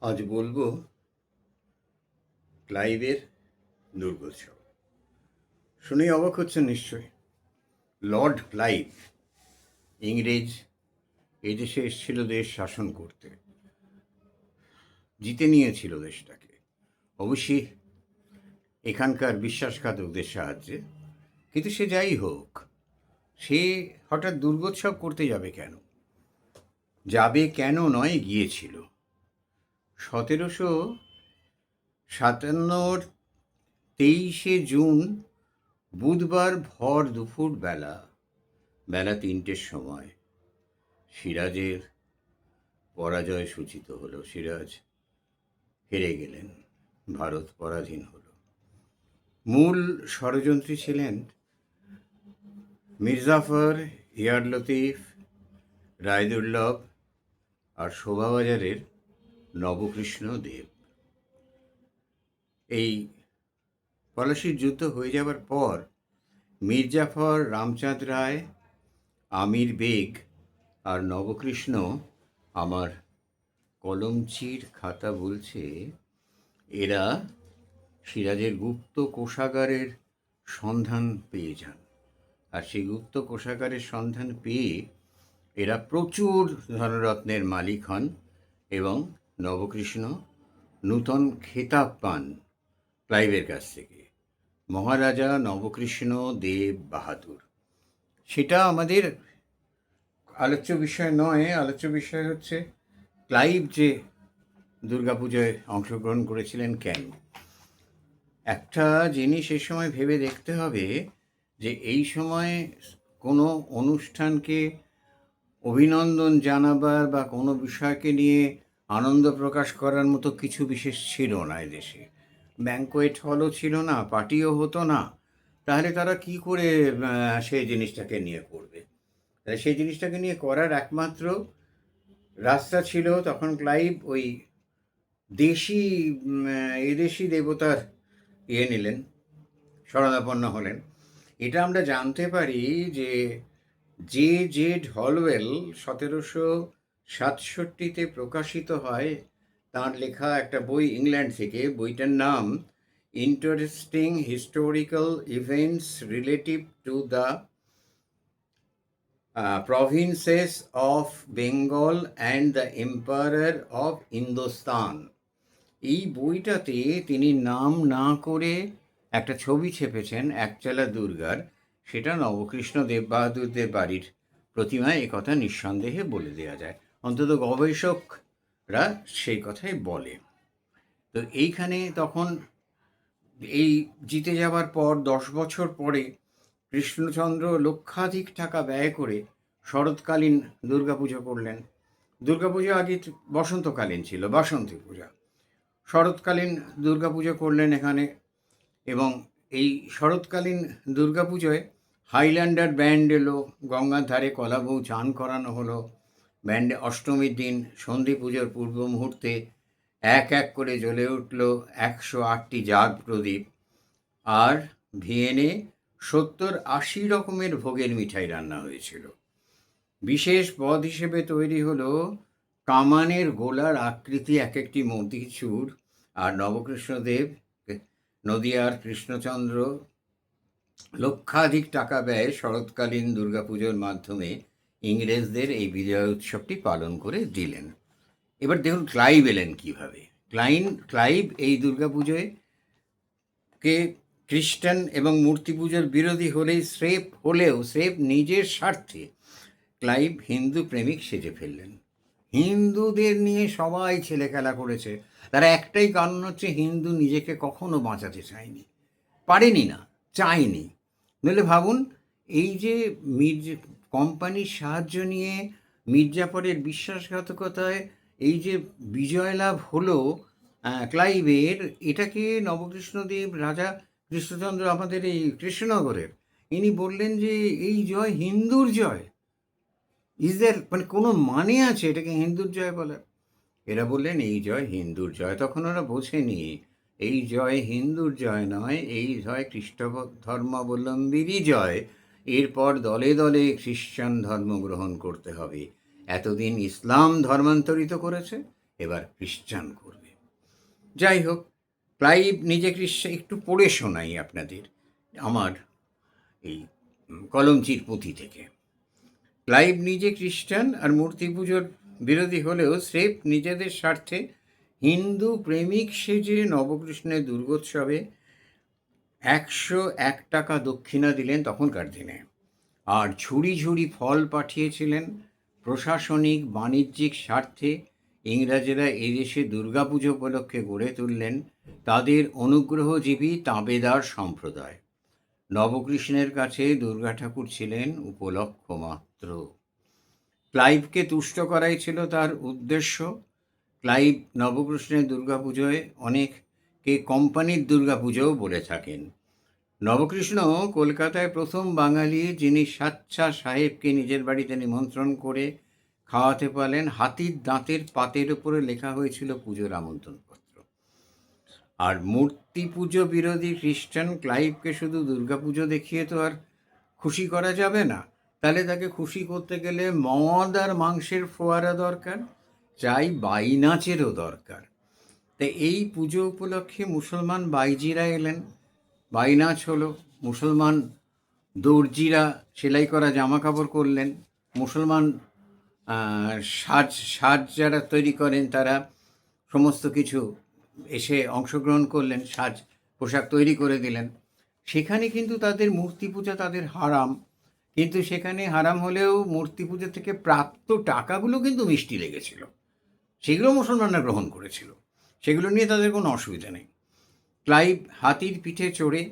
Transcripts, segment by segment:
আজ বলব ক্লাইভের দুর্গোৎসব। শুনেই অবাক হচ্ছেন নিশ্চয় লর্ড ক্লাইভ, ইংরেজ এদেশে এসেছিল দেশ শাসন করতে। জিতে নিয়েছিল দেশটাকে। অবশ্যই এখানকার বিশ্বাসঘাতকদের সাহায্যে। কিন্তু সে যাই হোক, সে হঠাৎ দুর্গোৎসব করতে যাবে কেন? যাবে কেন নয় গিয়েছিল। সতেরোশো সাতান্নর তেইশে জুন বুধবার ভর দুপুর বেলা বেলা তিনটের সময় সিরাজের পরাজয় সূচিত হলো। সিরাজ হেরে গেলেন, ভারত পরাধীন হলো। মূল ষড়যন্ত্রী ছিলেন মির্জাফর, ইয়ার লতিফ রায়দুল্লভ আর শোভাবাজারের নবকৃষ্ণ দেব। এই পলাশির যুদ্ধ হয়ে যাবার পর মির্জাফর, রামচাঁদ রায়, আমির বেগ আর নবকৃষ্ণ আমার কলমচির খাতা বলছে, এরা সিরাজের গুপ্ত কোষাগারের সন্ধান পেয়ে যান। আর সেই গুপ্ত কোষাগারের সন্ধান পেয়ে এরা প্রচুর ধনরত্নের মালিক হন এবং নবকৃষ্ণ নূতন খেতাব পান ক্লাইভের কাছ থেকে। মহারাজা নবকৃষ্ণ দেব বাহাদুর। সেটা আমাদের আলোচ্য বিষয় নয়, আলোচ্য বিষয় হচ্ছে ক্লাইভ যে দুর্গাপুজোয় অংশগ্রহণ করেছিলেন কেন? একটা জিনিস এই সময় ভেবে দেখতে হবে যে এই সময় কোনো অনুষ্ঠানকে অভিনন্দন জানাবার বা কোনো বিষয়কে নিয়ে আনন্দ প্রকাশ করার মতো কিছু বিশেষ ছিল না এদেশে ব্যাঙ্কোয়েট হলও ছিল না, পার্টিও হতো না। তাহলে তারা কি করে সেই জিনিসটাকে নিয়ে করবে? তাহলে সেই জিনিসটাকে নিয়ে করার একমাত্র রাস্তা ছিল তখন ক্লাইভ ওই দেশি এদেশি দেবতার ইয়ে নিলেন, শরণাপন্ন হলেন। এটা আমরা জানতে পারি যে জে জেড হলওয়েল সতেরোশো সাতষট্টিতে প্রকাশিত হয় তার লেখা একটা বই ইংল্যান্ড থেকে। বইটার নাম interesting historical events relative to the provinces of Bengal and the empire of Hindustan এই বইটাতে তিনি নাম না করে একটা ছবি ছেপেছেন, একচালা দুর্গার। সেটা নবকৃষ্ণ দেব বাহাদুরদের বাড়ির প্রতিমায় এ কথা নিঃসন্দেহে বলে দেওয়া যায়। অন্তত গবেষকরা সেই কথাই বলে। তো এইখানে তখন এই জিতে যাওয়ার পর দশ বছর পরে কৃষ্ণচন্দ্র লক্ষাধিক টাকা ব্যয় করে শরৎকালীন দুর্গাপুজো করলেন। দুর্গাপুজো আগে বসন্তকালীন ছিল, বাসন্তী পূজা। শরৎকালীন দুর্গাপুজো করলেন এখানে এবং এই শরৎকালীন দুর্গাপুজোয় হাইল্যান্ডার ব্যান্ড এলো, গঙ্গার ধারে কলাবউ চান করানো হলো। ব্যান্ডে অষ্টমীর দিন সন্ধি পুজোর পূর্ব মুহূর্তে এক এক করে জ্বলে উঠল একশো আটটি জাগ প্রদীপ। আর ভিয়েনে সত্তর আশি রকমের ভোগের মিঠাই রান্না হয়েছিল। বিশেষ পদ হিসেবে তৈরি হলো কামানের গোলার আকৃতি এক একটি মতিচুর আর নবকৃষ্ণদেব, নদিয়ার কৃষ্ণচন্দ্র, লক্ষাধিক টাকা ব্যয় শরৎকালীন দুর্গাপুজোর মাধ্যমে ইংরেজদের এই বিজয় উৎসবটি পালন করে দিলেন। এবার দেখুন ক্লাইভ এলেন কীভাবে। ক্লাইন, ক্লাইভ এই দুর্গাপুজোয় কে খ্রিস্টান এবং মূর্তি পুজোর বিরোধী হলেই স্রেফ হলেও স্রেফ নিজের স্বার্থে ক্লাইভ হিন্দু প্রেমিক সেজে ফেললেন। হিন্দুদের নিয়ে সবাই ছেলে খেলা করেছে। তারা একটাই কারণ হচ্ছে হিন্দু নিজেকে কখনো বাঁচাতে চায়নি। পারেনি না, চায়নি। নইলে ভাবুন, এই যে মির্জ কোম্পানির সাহায্য নিয়ে মির্জাফরের বিশ্বাসঘাতকতায় এই যে বিজয় লাভ হলো ক্লাইভের, এটাকে নবকৃষ্ণদেব, রাজা কৃষ্ণচন্দ্র আমাদের এই কৃষ্ণনগরের, ইনি বললেন যে এই জয় হিন্দুর জয়। ইজ দের মানে কোনো মানে আছে এটাকে হিন্দুর জয় বলার এরা বললেন, এই জয় হিন্দুর জয়। তখন ওরা বোঝেনি, এই জয় হিন্দুর জয় নয়, এই জয় খ্রিস্ট ধর্মাবলম্বীরই জয়। এরপর দলে দলে খ্রিস্টান ধর্ম গ্রহণ করতে হবে। এতদিন ইসলাম ধর্মান্তরিত করেছে, এবার খ্রিস্টান করবে। যাই হোক, ক্লাইভ নিজে খ্রিস্টান একটু পড়ে শোনাই আপনাদের আমার এই কলমচির পুঁথি থেকে। ক্লাইভ নিজে খ্রিস্টান আর মূর্তি পুজোর বিরোধী হলেও স্রেফ নিজেদের স্বার্থে হিন্দু প্রেমিক সেজে নবকৃষ্ণের দুর্গোৎসবে একশো এক টাকা দক্ষিণা দিলেন তখনকার দিনে। আর ঝুড়ি ঝুড়ি ফল পাঠিয়েছিলেন প্রশাসনিক বাণিজ্যিক স্বার্থে। ইংরাজেরা এদেশে দুর্গাপুজো উপলক্ষে গড়ে তুললেন তাদের অনুগ্রহজীবী তাঁবেদার সম্প্রদায়। নবকৃষ্ণের কাছে দুর্গা ঠাকুর ছিলেন উপলক্ষ মাত্র। ক্লাইভকে তুষ্ট করাই ছিল তার উদ্দেশ্য। ক্লাইভ নবকৃষ্ণের দুর্গাপুজোয় অনেককে কোম্পানির দুর্গাপুজোও বলে থাকেন। নবকৃষ্ণ কলকাতায় প্রথম বাঙালি যিনি সাচ্চা সাহেবকে নিজের বাড়িতে নিমন্ত্রণ করে খাওয়াতে পারলেন, হাতির দাঁতের পাতের উপরে লেখা হয়েছিল পুজোর আমন্ত্রণপত্র। আর মূর্তি পুজো বিরোধী খ্রিস্টান ক্লাইভকে শুধু দুর্গাপুজো দেখিয়ে তো আর খুশি করা যাবে না। তাহলে তাকে খুশি করতে গেলে মদ আর মাংসের ফোয়ারা দরকার, চাই বাই নাচেরও দরকার। তাই এই পুজো উপলক্ষে মুসলমান বাইজিরা এলেন। বাই নাচ হলো মুসলমান দর্জিরা সেলাই করা জামা কাপড় করলেন। মুসলমান সাজ সাজ যারা তৈরি করেন তারা সমস্ত কিছু এসে অংশগ্রহণ করলেন, সাজ পোশাক তৈরি করে দিলেন। সেখানে কিন্তু তাদের মূর্তি পূজা তাদের হারাম। কিন্তু সেখানে হারাম হলেও মূর্তি পূজা থেকে প্রাপ্ত টাকাগুলো কিন্তু মিষ্টি লেগেছিল। সেগুলো মুসলমানরা গ্রহণ করেছিল। সেগুলো নিয়ে তাদের কোনো অসুবিধা নেই। ক্লাইভ হাতির পিঠে চড়ে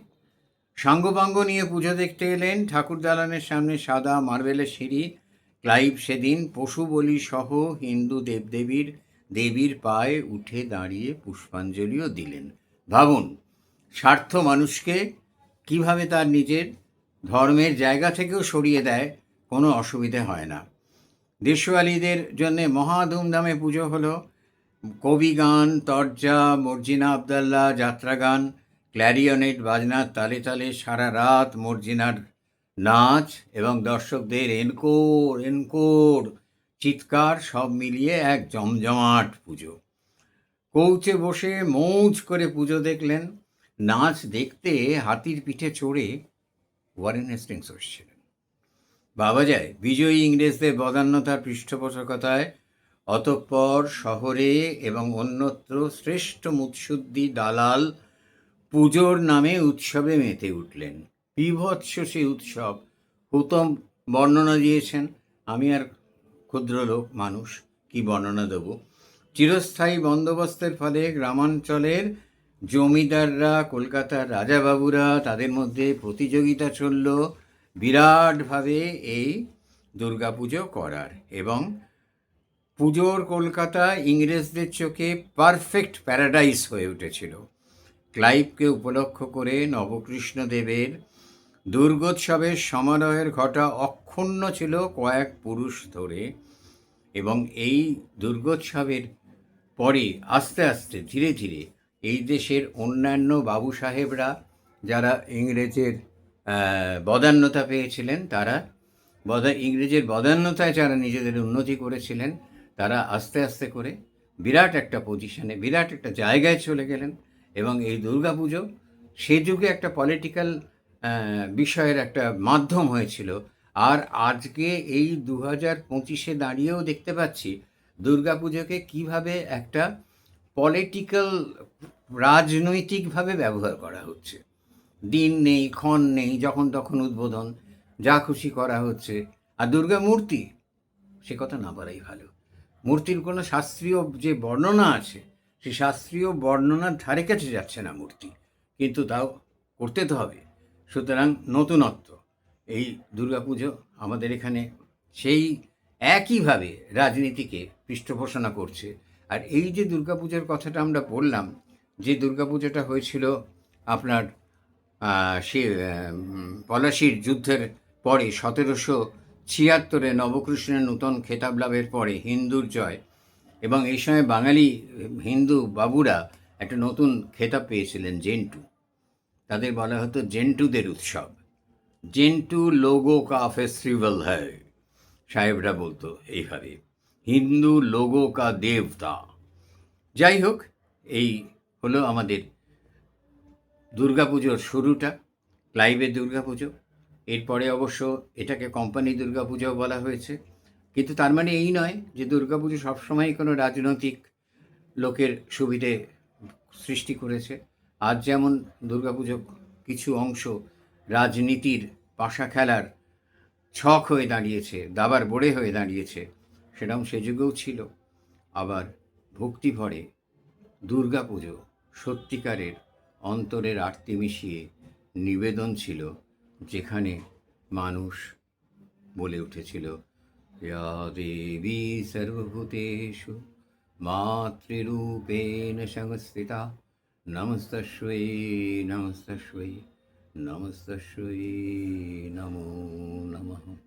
সাঙ্গপাঙ্গ নিয়ে পুজো দেখতে এলেন। ঠাকুর দালানের সামনে সাদা মার্বেলের সিঁড়ি। ক্লাইভ সেদিন পশু বলি সহ হিন্দু দেবদেবীর দেবীর পায়ে উঠে দাঁড়িয়ে পুষ্পাঞ্জলিও দিলেন। ভাবুন, স্বার্থ মানুষকে কীভাবে তার নিজের ধর্মের জায়গা থেকেও সরিয়ে দেয়, কোনো অসুবিধে হয় না। দেশওয়ালিদের জন্যে মহা ধুমধামে পুজো হলো। কবি গান, তরজা, মর্জিনা আবদাল্লাহ যাত্রা গান ক্ল্যারিয়নেট বাজনার তালে তালে, সারা রাত মর্জিনার নাচ এবং দর্শকদের এনকোর এনকোর, চিৎকার সব মিলিয়ে এক জমজমাট পুজো। কৌচে বসে মৌজ করে পুজো দেখলেন। নাচ দেখতে হাতির পিঠে চড়ে ওয়ারেন হেস্টিংস এসেছিলেন। বাবা যায়, বিজয়ী ইংরেজদের বদান্যতার পৃষ্ঠপোষকতায় অতঃপর শহরে এবং অন্যত্র শ্রেষ্ঠ মুৎসুদ্দি দালাল পুজোর নামে উৎসবে মেতে উঠলেন। বিভৎস সেই উৎসব। হুতম বর্ণনা দিয়েছেন, আমি আর ক্ষুদ্র লোক, মানুষ, কি বর্ণনা দেব? চিরস্থায়ী বন্দোবস্তের ফলে গ্রামাঞ্চলের জমিদাররা, কলকাতার রাজাবাবুরা, তাদের মধ্যে প্রতিযোগিতা চলল। বিরাটভাবে এই দুর্গাপুজো করার এবং পুজোর কলকাতা ইংরেজদের চোখে পারফেক্ট প্যারাডাইস হয়ে উঠেছিল। ক্লাইভকে উপলক্ষ করে নবকৃষ্ণ দেবের দুর্গোৎসবের সমারোহের ঘটা অক্ষুণ্ণ ছিল কয়েক পুরুষ ধরে এবং এই দুর্গোৎসবের পরে আস্তে আস্তে ধীরে ধীরে এই দেশের অন্যান্য বাবু সাহেবরা যারা ইংরেজের বদান্যতা পেয়েছিলেন, তারা বদা, ইংরেজের বদান্যতায় যারা নিজেদের উন্নতি করেছিলেন তারা আস্তে আস্তে করে বিরাট একটা পজিশনে বিরাট একটা জায়গায় চলে গেলেন এবং এই দুর্গাপুজো সে যুগে একটা পলিটিক্যাল বিষয়ের একটা মাধ্যম হয়েছিল। আর আজকে এই দু হাজার পঁচিশে দাঁড়িয়েও দেখতে পাচ্ছি দুর্গাপুজোকে কীভাবে একটা পলিটিক্যাল রাজনৈতিকভাবে ব্যবহার করা হচ্ছে। দিন নেই, ক্ষণ নেই, যখন তখন উদ্বোধন, যা খুশি করা হচ্ছে। আর দুর্গা মূর্তি, সে কথা না বলাই ভালো। মূর্তির কোনো শাস্ত্রীয় যে বর্ণনা আছে, সেই শাস্ত্রীয় বর্ণনার ধারে কাছে যাচ্ছে না মূর্তি। কিন্তু তাও করতে তো হবে। সুতরাং নতুনত্ব, এই দুর্গাপুজো আমাদের এখানে সেই একইভাবে রাজনীতিকে পৃষ্ঠপোষণা করছে। আর এই যে দুর্গাপুজোর কথাটা আমরা বললাম, যে দুর্গাপুজোটা হয়েছিল আপনার সে পলাশির যুদ্ধের পরে সতেরোশো ছিয়াত্তরে নবকৃষ্ণের নূতন খেতাব লাভের পরে হিন্দুর জয় এবং এই সময় বাঙালি হিন্দু বাবুরা একটা নতুন খেতাব পেয়েছিলেন জেন্টু। তাদের বলা হতো জেন্টুদের উৎসব। জেন্টু লোগো কা ফেস্টিভ্যাল হ্যায়, সাহেবরা বলতো এইভাবে। হিন্দু লোগো কা দেবতা। যাই হোক, এই হলো আমাদের দুর্গাপুজোর শুরুটা ক্লাইভের দুর্গাপুজো। এরপরে অবশ্য এটাকে কোম্পানি দুর্গাপুজোও বলা হয়েছে। কিন্তু তার মানে এই নয় যে দুর্গাপুজো সবসময় কোনো রাজনৈতিক লোকের সুবিধে সৃষ্টি করেছে। আজ যেমন দুর্গাপুজো কিছু অংশ রাজনীতির পাশা খেলার ছক হয়ে দাঁড়িয়েছে, দাবার বোড়ে হয়ে দাঁড়িয়েছে সেরকম সে যুগেও ছিল। আবার ভক্তি ভরে দুর্গাপুজো সত্যিকারের অন্তরের আরতি মিশিয়ে নিবেদন ছিল যেখানে মানুষ বলে উঠেছিল ইয়া দেবী সর্বভূতেষু মাতৃরূপেণ সংস্থিতা নমস্তস্বৈ নমস্তস্বৈ নমস্তস্বৈ নমো নমঃ।